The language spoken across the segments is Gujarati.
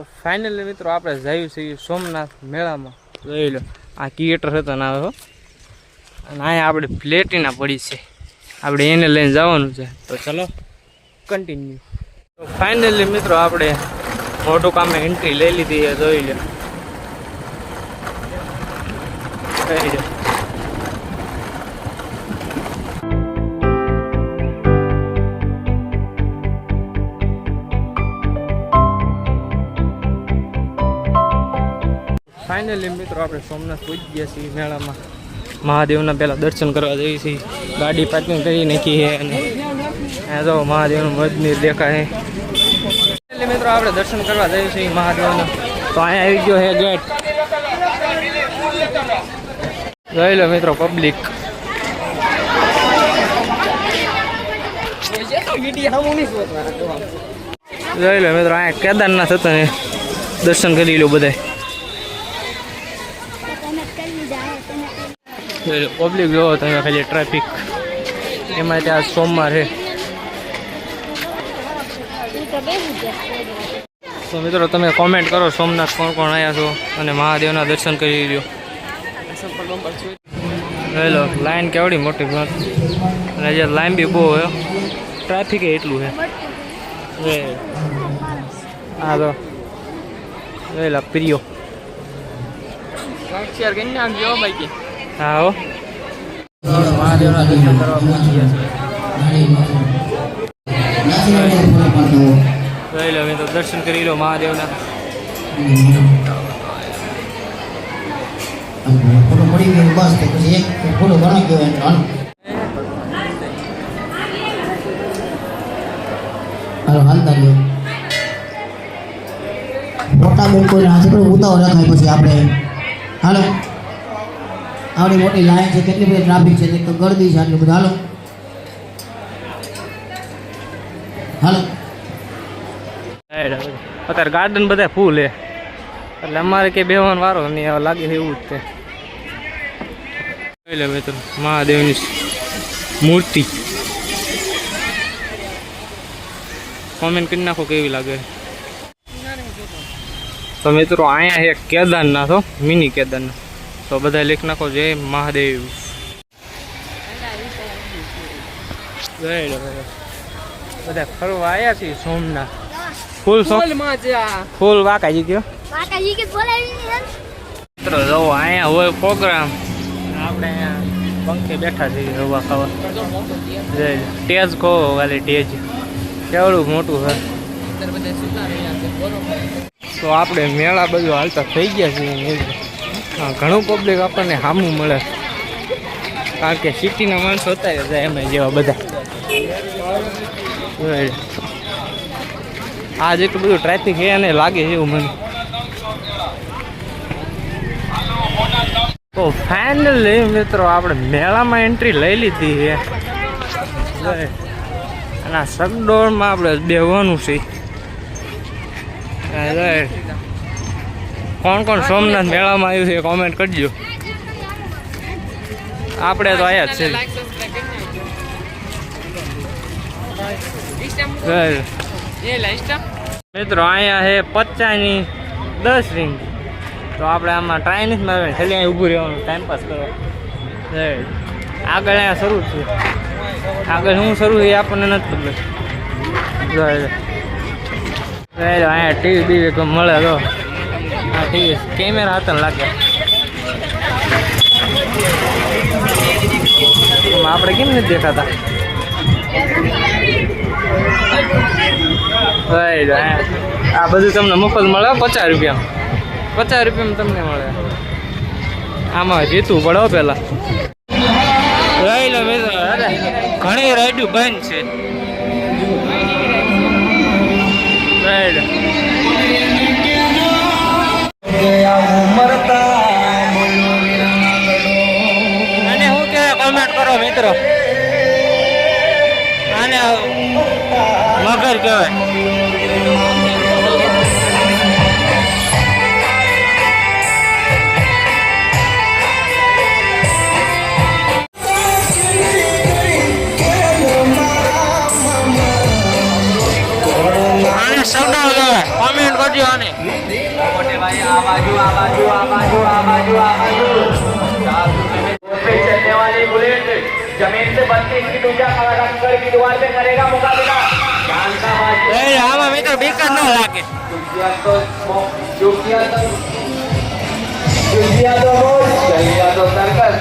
તો ફાઇનલી મિત્રો આપણે જઈએ છીએ સોમનાથ મેળામાં. જોઈ લો, આ કિએટર હતો ના હો. અને અહીંયા આપણે પ્લેટિના પડી છે. આપણે એને લઈને જવાનું છે. તો ચલો કન્ટિન્યુ તો ફાઇનલી મિત્રો આપણે મોટું કામે એન્ટ્રી લઈ લીધી છે, જોઈ લો. જોઈ લો. મિત્રો, આપણે સોમનાથ પહોંચી ગયા છીએ મેળામાં. મહાદેવના પહેલાં દર્શન કરવા જઈએ છીએ. ગાડી પાર્કિંગ કરી નાખી છે અને અહીંયા જો મહાદેવનું મંદિર દેખાય. એટલે મિત્રો, આપણે દર્શન કરવા જઈએ છીએ મહાદેવના. તો અહીંયા આવી ગયો છે ગેટ. જોઈ લો મિત્રો, પબ્લિક. જોઈ લો મિત્રો, અહીંયા કેદારનાથ હતો ને. દર્શન કરી લો બધાય. પબ્લિક જોવો તમે ખાલી ટ્રાફિક. એમાં ત્યાં સોમવાર છે તો મિત્રો તમે કોમેન્ટ કરો સોમનાથ કોણ કોણ આવ્યા છો અને મહાદેવના દર્શન કરી લો હેલો, લાઈન કેવડી મોટી અને જે લાઈન બી બહુ હોય ટ્રાફિક એટલું છે હા. તો. જોઈ પ્રિયો. ભાઈ હો મહાદેવના દર્શન કરવા પહોંચી છે જોઈ લો, મિત્રો, દર્શન કરી લો મહાદેવના. ફોટો પડી ગયો બસ તો પછી એક ફોટો ઘણો ગયો એમ હાલો હાલો રહ્યો મોટા બેન કોઈ પણ ઉતાવળ રખાય પછી આપણે. હાલો. આવડી મોટી લાઈન છે, કેટલી બધી ટ્રાફિક છે, એક તો ગળદી છે, આટલું બધું. હાલો. હાલો. અત્યારે ગાર્ડન બધા ફૂલ હે એટલે અમારે કે બેવાનો વારો નહીં લાગે એવું જ જોઈ મિત્રો, મહાદેવની મૂર્તિ. કોમેન્ટ કરી નાખો કેવી લાગે. તો મિત્રો, અહીંયા છે કેદારનાથ મિની કેદારનાથ. તો બધા લખી નાખો જય મહાદેવ. બધા ફરવા આવ્યા છીએ સોમનાથ. ફૂલ ફૂલ વાકાજી ગયો? માતાજી કે બોલાવી ને મિત્રો જો અહીંયા હોય પ્રોગ્રામ. આપણે અહીંયા પંખે બેઠા છીએ રવા ખાવા જય ટેજ કહો વાલી ટેજ કેવડું મોટું છે? તો આપણે મેળા બધું હાલતા થઈ ગયા છીએ ઘણું પબ્લિક આપણને સામું મળે. કારણ કે સિટીના માણસો હતા હતા એમ જેવા બધા. આ જેટલું બધું ટ્રાફિક છે એને લાગે છે એવું મને. તો ફાઇનલી મિત્રો, આપણે મેળામાં એન્ટ્રી લઈ લીધી છે. અને આ સગડોળમાં આપણે બેવાનું છે. જોઈ. કોણ કોણ સોમનાથ મેળામાં આવ્યું છે કોમેન્ટ કરજો. આપણે તો આયા જ છે. મિત્રો અહીંયા છે પચાસની દસ રિંગ તો આપણે આમાં ટ્રાય નથી મારવાની. ખાલી અહીં ઊભું રહેવાનું ટાઈમ પાસ કરો. આગળ અહીંયા શરૂ છે. આગળ શું શરૂ છે આપણને નથી ખબર. અહીંયા ટીવી બીવી મળે તો. ટીવી કેમેરા હતા લાગે. આપણે કેમ નથી દેખાતા. આ બધું તમને મફત મળે પચાસ રૂપિયા પચાસ રૂપિયામાં તમને મળે. આમાં જીતવું પડો પેલા. રહી લો ઘણી રાઈડું બંધ છે. મિત્રો આને મગર કહેવાય. કોમેન્ટ કરજો આને. આ બાજુ આ બાજુ આ બાજુ આ બાજુ આ બાજુ. जमीन से बनती इसकी दूजा खड़ा कर की दीवार पे करेगा मुकाबला जान का बाजू એ આમાં મિત્રો બીક જ ન લાગે चुकिया तो चुकिया तो चुकिया तो रोज चलिया तो सर्कस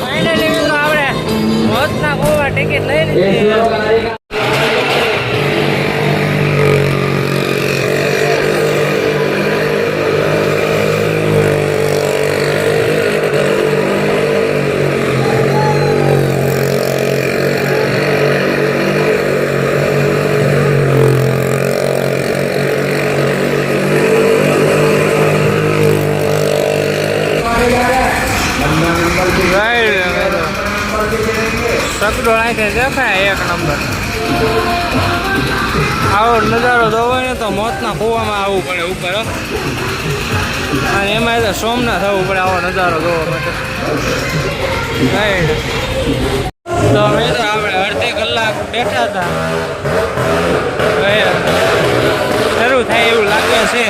ફાઇનલી મિત્રો આપણે મોતના ગોવા ટિકિટ લઈ ये લીધી રગડો નાખે દેખાય એક નંબર. આવો નજારો જોવો ને તો મોતના કૂવામાં આવવું પડે ઉપર અને એમાં તો સોમના થવું પડે આવો નજારો જોવો માટે. તો અમે તો આપણે અડધી કલાક બેઠા હતા. શરૂ થાય એવું લાગે છે.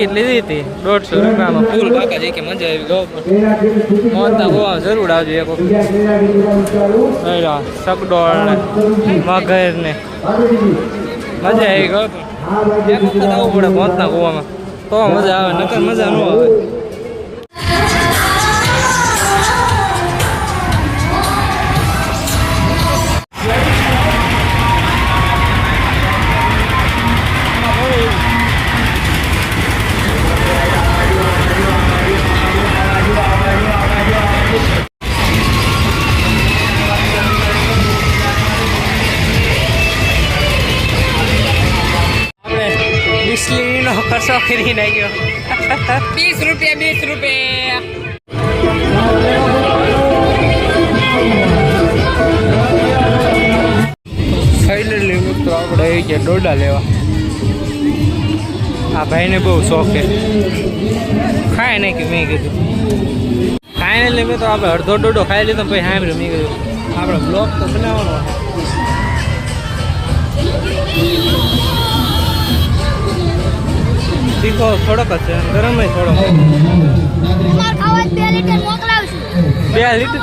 ટિકિટ લીધી હતી? દોઢસો રૂપિયામાં. ફૂલ કાકા જે કે મજા આવી ગયો મોતા ગોવા જરૂર આવજો એક વખત. સગડોળ ને મગર ને મજા આવી ગયો એક વખત આવવું પડે મોતા ગોવામાં. તો મજા આવે, નકર મજા ન આવે. દુખી લાગ્યો વીસ રૂપિયા વીસ રૂપિયા. ફાઇનલી તો આપણે આવી ગયા ડોડા લેવા. આ ભાઈને બહુ શોખ છે. ખાય નહીં કે મેં કીધું. ખાઈને લેવે તો આપણે અડધો ડોડો ખાઈ લીધો પછી હાંભળ્યું મેં કીધું આપણે બ્લોક તો બનાવવાનો તીખો થોડોક જ છે ગરમ થોડોક. બે લીટર મોકલાવશું બે લીટર?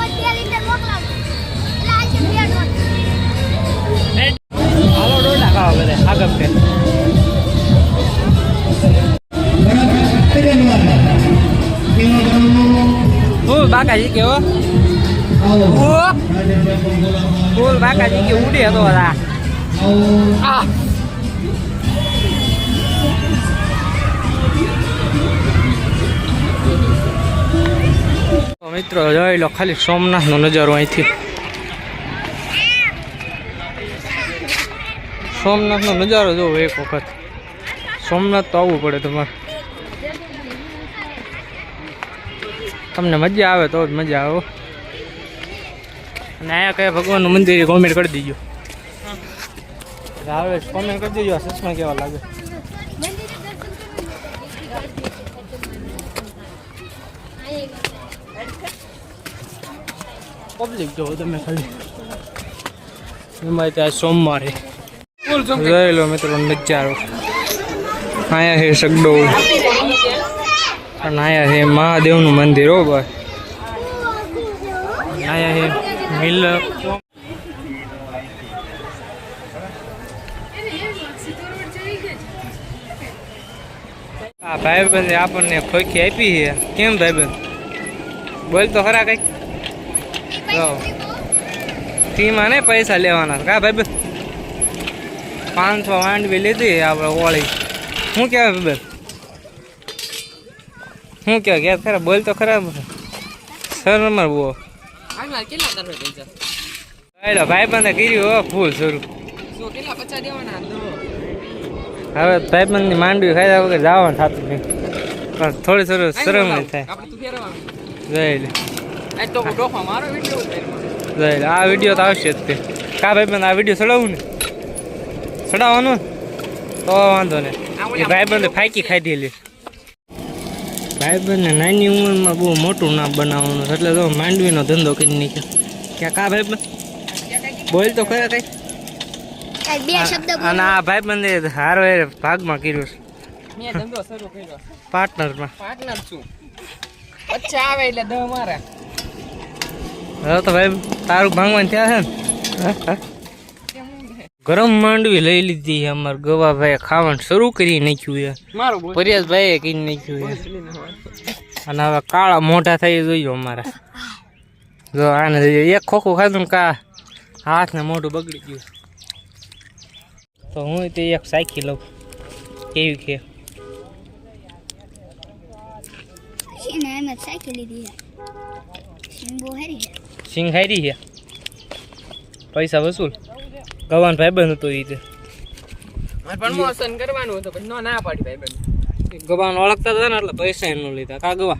હાલો ડોડા ખાવા બધા આગળ છે ફૂલ બાકાજી કેવો ફૂલ બાકાજી કે ઉડી હતો બધા આ. મિત્રો જોઈ લો ખાલી સોમનાથનો નજારો અહીંથી. સોમનાથનો નજારો જોવો એક વખત. સોમનાથ તો આવવું પડે તમારે. તમને મજા આવે તો જ મજા આવે અને અહીંયા કયા ભગવાનનું મંદિર કોમેન્ટ કરી દીજો. આવે કોમેન્ટ કરી દીજો આ સચમાં કેવા લાગે? પબ્લિક જો તમે ખાલી એમાં ત્યાં સોમવારે. જોઈ લો મિત્રો નજારો. અહીંયા છે સગડો અને અહીંયા છે મહાદેવનું મંદિર હો ભાઈ. અહીંયા છે મિલ આ ભાઈબંધે આપણને ખોખી આપી છે. કેમ ભાઈબંધ? બોલ તો ખરા કઈ ફીમાં ને પૈસા લેવાના. કા ભાઈબંધ પાંચસો માંડવી લીધી આપણે ઓળી. શું કહેવાય ભાઈ શું કહેવાય ઘેર ખરા બોલ તો ખરા સર નંબર કેટલા ભાઈ ભાઈબંધે કર્યું ફૂલ શરૂ. હવે ભાઈબંધની માંડવી ખાધા વગર જવાનું થતું નહીં. પણ થોડી થોડું શરમ નહીં થાય. જોઈ લે. આ વીડિયો તો આવશે જ તે. કા ભાઈબંધ આ વીડિયો ચડાવું ને? ચડાવવાનું તો વાંધો ને એ ભાઈબંધે ફાંકી ખાધી લે ભાઈબંધને નાની ઉંમરમાં બહુ મોટું નામ બનાવવાનું એટલે તો માંડવીનો ધંધો કરી નાખ્યો. ક્યાં કા ભાઈબંધ? બોલ તો ખરા કઈ. અને આ ભાઈબંધે હારો એ ભાગમાં કર્યું છે. મેં ધંધો શરૂ કર્યો પાર્ટનરમાં પાર્ટનર છું. અચ્છા આવે એટલે દ મારે. હવે તો ભાઈ તારું ભાંગવાનું ત્યાં છે ને? ગરમ માંડવી લઈ લીધી છે અમારે ગવાભાઈ ખાવાનું શરૂ કરી નાખ્યું છે. પરેશભાઈએ કરી નાખ્યું છે. અને હવે કાળા મોઢા થઈ જોઈજો અમારા. જો આને એક ખોખું ખાધું ને કા હાથ ને મોઢું બગડી ગયું. તો હું તે એક સાખી લઉં. કેવી કે? સાયકલ લીધી બહુ હેરી છે સિંગ હારી છે. પૈસા વસૂલ. ગવાન ભાઈ બંધ હતો એ પ્રમોશન કરવાનું હતું પછી ના પાડી ભાઈ બેન ગવાન ઓળખતા હતા ને એટલે પૈસા એનું લીધા. કા ગવા?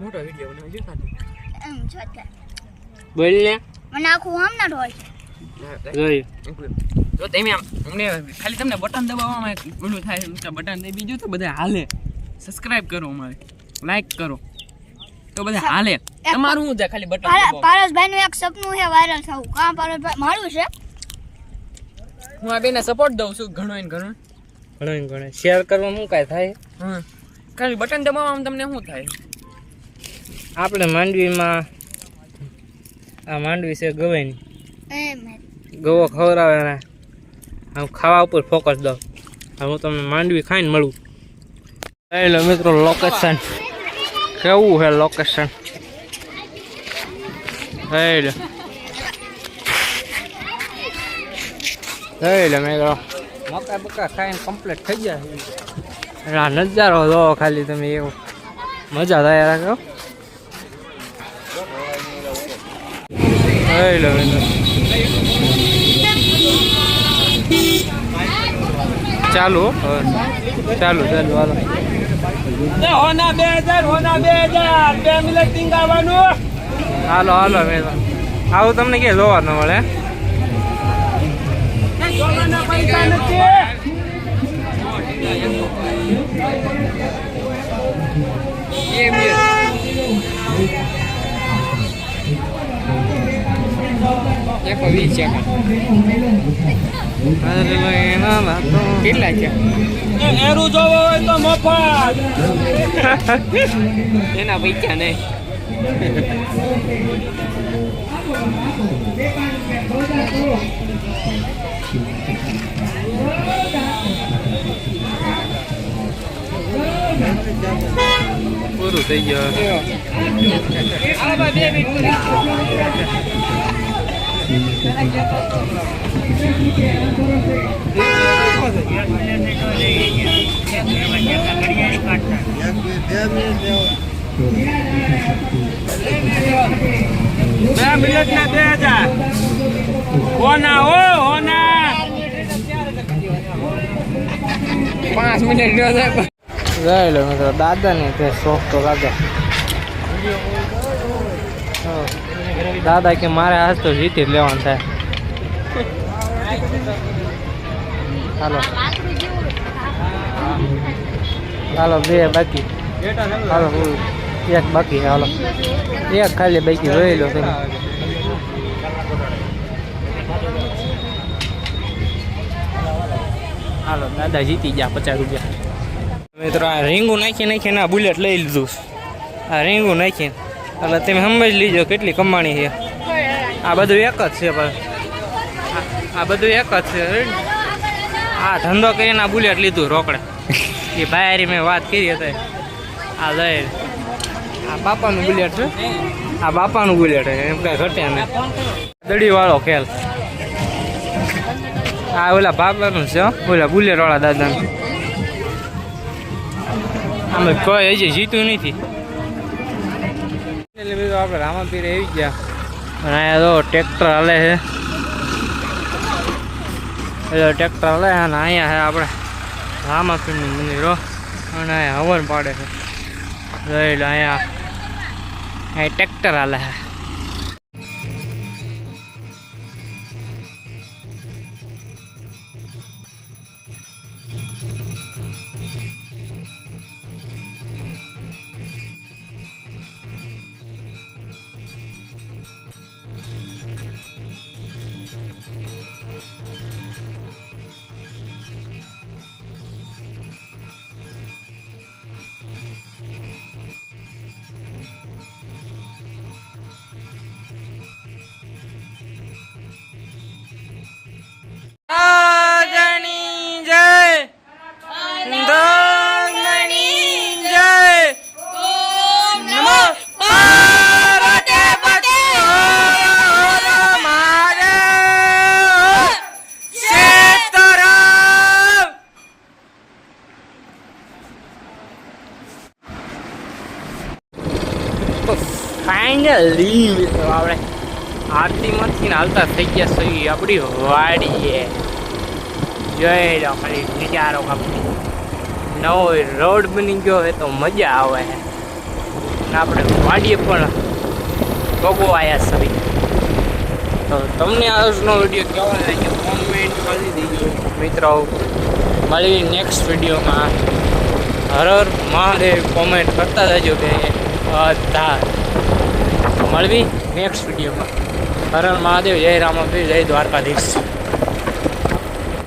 મોટો વિડિયો બનાવજો ખાલી એમ બોલ ને. મને આખું હમણાં ઢોળ જો તમે આમ અમને ખાલી તમને બટન દબાવવામાં ઓલું થાય બટન દઈ બીજું તો બધા હાલે. સબસ્ક્રાઇબ કરો અમારે. લાઈક કરો. તો બધા હાલે. તમારું શું છે ખાલી બટન પારસભાઈ નું એક સપનું છે વાયરલ થવું. કા પારસભાઈ મારું છે? હું આ બેને સપોર્ટ દઉં છું ઘણો ને ઘણો ઘણો ને ઘણો શેર કરવા શું કાંઈ થાય? હા. ખાલી બટન દબાવવામાં તમને શું થાય? આપણે માંડવીમાં આ માંડવી છે ગવાઈની. ગવો ખવડાવે ને આમ ખાવા ઉપર ફોકસ દો હું તમને માંડવી ખાઈને મળું. જોઈ મિત્રો લોકેશન કેવું છે લોકેશન જોઈ લો જોઈ લો મિત્રો મકા બકા ખાઈને કમ્પ્લીટ થઈ ગયા છે એટલે આ નજારો જોવો ખાલી તમે એવું મજા થાય રાખો જોઈ લો મિત્રો ચાલુ હો. હવે ચાલુ ચાલુ હાલો હોના બે હજાર હોના બે હજાર. બે મિનિટ ટીંગાવાનું. હાલો હાલો મેં આવું તમને કે જોવા ન મળે. પૈસા નથી. કેટલા છે? એરું જોવો હોય તો મફત. એના પૈસા નહીં. પૂરું થઈ ગયું બે મિનિટ ને બે હજાર. ઓના ઓ ઓના પાંચ મિનિટ જોઈ લો મિત્રો દાદા ને તે શોખ તો લાગે. દાદા કે મારે આજ તો જીતી જ લેવાનું થાય. હાલો. હાલો બે બાકી. હાલો હું એક બાકી છે, હાલો. એક ખાલી બાકી જોઈ લો તમે. હાલો દાદા જીતી ગયા પચાસ રૂપિયા. મિત્રો આ રીંગું નાખી નાખીને આ બુલેટ લઈ લીધું. આ રીંગું નાખીને. એટલે તમે સમજ લીજો કેટલી કમાણી છે. આ બધું એક જ છે પણ આ- બધું એક જ છે આ ધંધો કરીને આ બુલેટ લીધું રોકડે. એ ભાઈ મેં વાત કરી હતી. આ લઈ આ બાપાનું બુલેટ છે. આ બાપાનું બુલેટ છે, એમ કાંઈ ઘટે નહીં. દડીવાળો ખેલ. આ ઓલા બાપાનું છે ઓલા બુલેટ વાળા દાદાનું. આમે કોઈ હજી જીતું નથી. એટલે બીજું આપણે રામાપીર આવી ગયા. અને અહીંયા તો ટ્રેક્ટર હાલે છે. એટલે ટ્રેક્ટર હાલે અને અહીંયા છે આપણે રામાપીરનું મંદિર અને અહીંયા હવન પાડે છે. એટલે અહીંયા. અહીં ટ્રેક્ટર હાલે છે. ફાઇનલી મિત્રો આપણે આરતીમાંથી ને હાલતા થઈ ગયા સહી આપણી વાડીએ. જોઈ લો ખાલી નજારો કાપી નવો રોડ બની ગયો હોય તો મજા આવે. ને આપણે વાડીએ પણ ભોગવો આવ્યા સહી તો તમને આજનો વીડિયો કેવો લાગ્યો? કોમેન્ટ કરી દેજો. મિત્રો મળી નેક્સ્ટ વિડીયોમાં. હર હર મહાદેવ. કોમેન્ટ કરતા જજો કે બધા. મળવી નેક્સ્ટ વિડીયોમાં હર હર મહાદેવ જય રામાપીર જય દ્વારકાધીશ.